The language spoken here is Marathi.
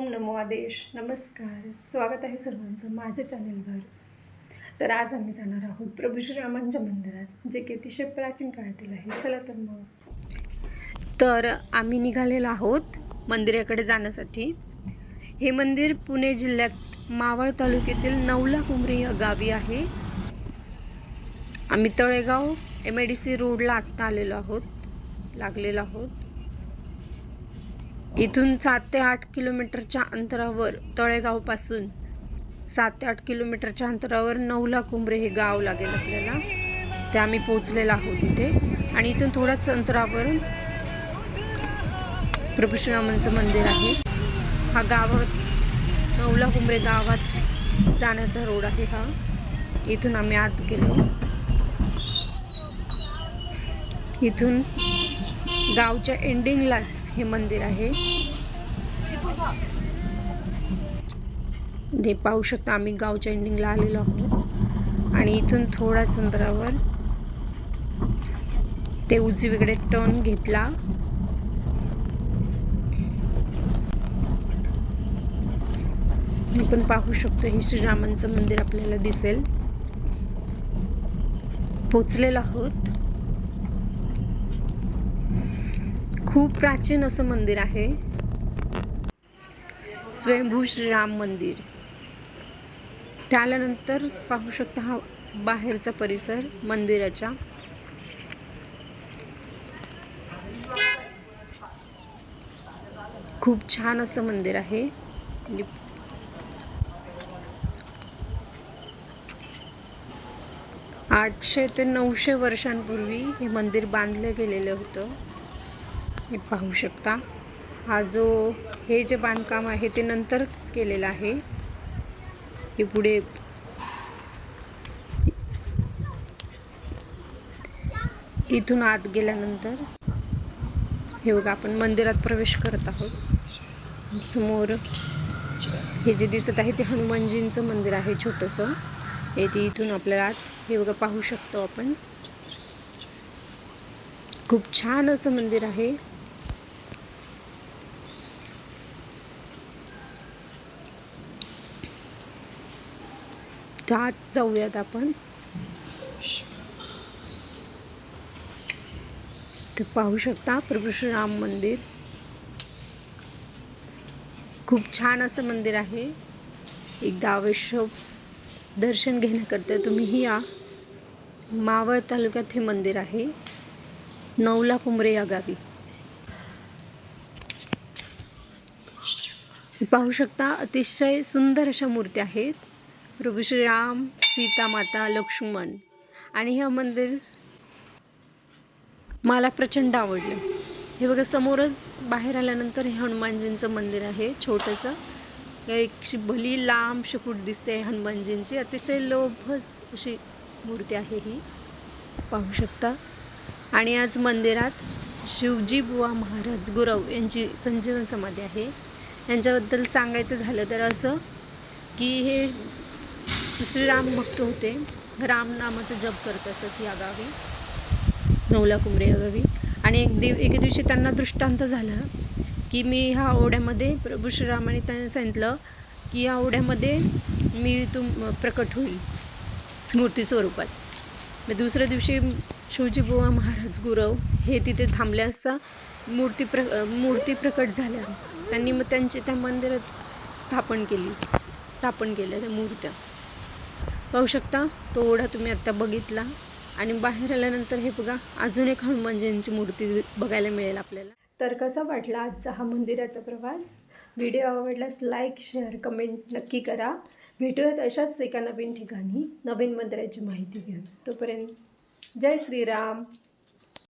ओम नमो आदेश. नमस्कार. स्वागत आहे सर्वांचं माझ्या चॅनेलवर. तर आज आम्ही जाणार आहोत प्रभू श्रीरामांच्या मंदिरात जे की अतिशय प्राचीन काळातील आहे. चला तर मग. तर आम्ही निघालेलो आहोत मंदिराकडे जाण्यासाठी. हे मंदिर पुणे जिल्ह्यात मावळ तालुक्यातील नवला कुंभरी या गावी आहे. आम्ही Talegaon M I D C रोडला आत्ता आलेलो आहोत. लागलेलो आहोत. इथून सात ते आठ किलोमीटरच्या अंतरावर तळेगावपासून सात ते आठ किलोमीटरच्या अंतरावर नवला कुंभरे हे गाव लागेल आपल्याला. ते आम्ही पोचलेलो आहोत इथे. आणि इथून थोड्याच अंतरावर प्रभूश्रीरामांचं मंदिर आहे. हा गावात नवला कुंभरे गावात जाण्याचा रोड आहे हा. इथून आम्ही आत गेलो. इथून गावच्या एंडिंगलाच हे मंदिर आहे. ते पाहू शकता आम्ही गावच्या एंडिंगला आलेलो आहोत. आणि इथून थोड्याच अंतरावर ते उजवीकडे टर्न घेतला. आपण पाहू शकतो हे श्रीरामांचं मंदिर आपल्याला दिसेल. पोचलेलो आहोत. खूप प्राचीन असं मंदिर आहे. स्वयंभू श्रीराम मंदिर. त्यानंतर पाहू शकता हा बाहेरचा परिसर मंदिराच्या. खूप छान असं मंदिर आहे. आठशे ते नऊशे वर्षांपूर्वी हे मंदिर बांधलं गेलेलं होतं. हे पाहू शकता. हा जो हे जे बांधकाम आहे ते नंतर केलेलं आहे. हे पुढे इथून आत गेल्यानंतर हे बघा आपण मंदिरात प्रवेश करत आहोत. समोर हे जे दिसत आहे ते हनुमानजींचं मंदिर आहे छोटंसं. हे ते इथून आपल्याला आत हे बघा पाहू शकतो आपण. खूप छान असं मंदिर आहे. तर आत जाऊयात आपण. तर पाहू शकता प्रभू श्रीराम मंदिर. खूप छान असं मंदिर आहे. एकदा अवश्य दर्शन घेण्याकरता तुम्हीही या. मावळ तालुक्यात हे मंदिर आहे. नवला कुंबरे या गावी. पाहू शकता अतिशय सुंदर अशा मूर्ती आहेत. प्रभू श्रीराम सीता माता लक्ष्मण आणि हे मंदिर मला प्रचंड आवडलं. हे बघा समोरच बाहेर आल्यानंतर हे हनुमानजींचं मंदिर आहे छोटंसं. एक भली लांब शकूट दिसते हनुमानजींची. अतिशय लोभस अशी मूर्ती आहे ही. पाहू शकता. आणि आज मंदिरात शिवजी बुवा महाराज गुरव यांची संजीवन समाधी आहे. यांच्याबद्दल सांगायचं झालं तर असं की हे श्रीराम भक्त होते. राम नामाचं जप करत असत या गावी. नवला कुंबरे या गावी. आणि एक दिव एके दिवशी त्यांना दृष्टांत झाला की मी ह्या ओढ्यामध्ये प्रभू श्रीरामाने त्यांनी सांगितलं की या ओढ्यामध्ये मी तुम प्रकट होईल मूर्ती स्वरूपात. मग दुसऱ्या दिवशी शिवजी बुवा महाराज गुरव हे तिथे थांबले असता मूर्ती प्र मूर्ती प्रकट झाल्या. त्यांनी मग त्यांची त्या मंदिरात स्थापन केली. स्थापन केल्या त्या मूर्त्या. पाहू शकता तो ओढा तुम्ही आत्ता बघितला. आणि बाहेर आल्यानंतर हे बघा अजून एक हनुमानजींची मूर्ती बघायला मिळेल आपल्याला. तर कसा वाटला आजचा हा मंदिराचा प्रवास? व्हिडिओ आवडल्यास लाईक शेअर कमेंट नक्की करा. भेटूयात अशाच एका नवीन ठिकाणी. नवीन मंदिराची माहिती घेऊन. तोपर्यंत जय श्रीराम.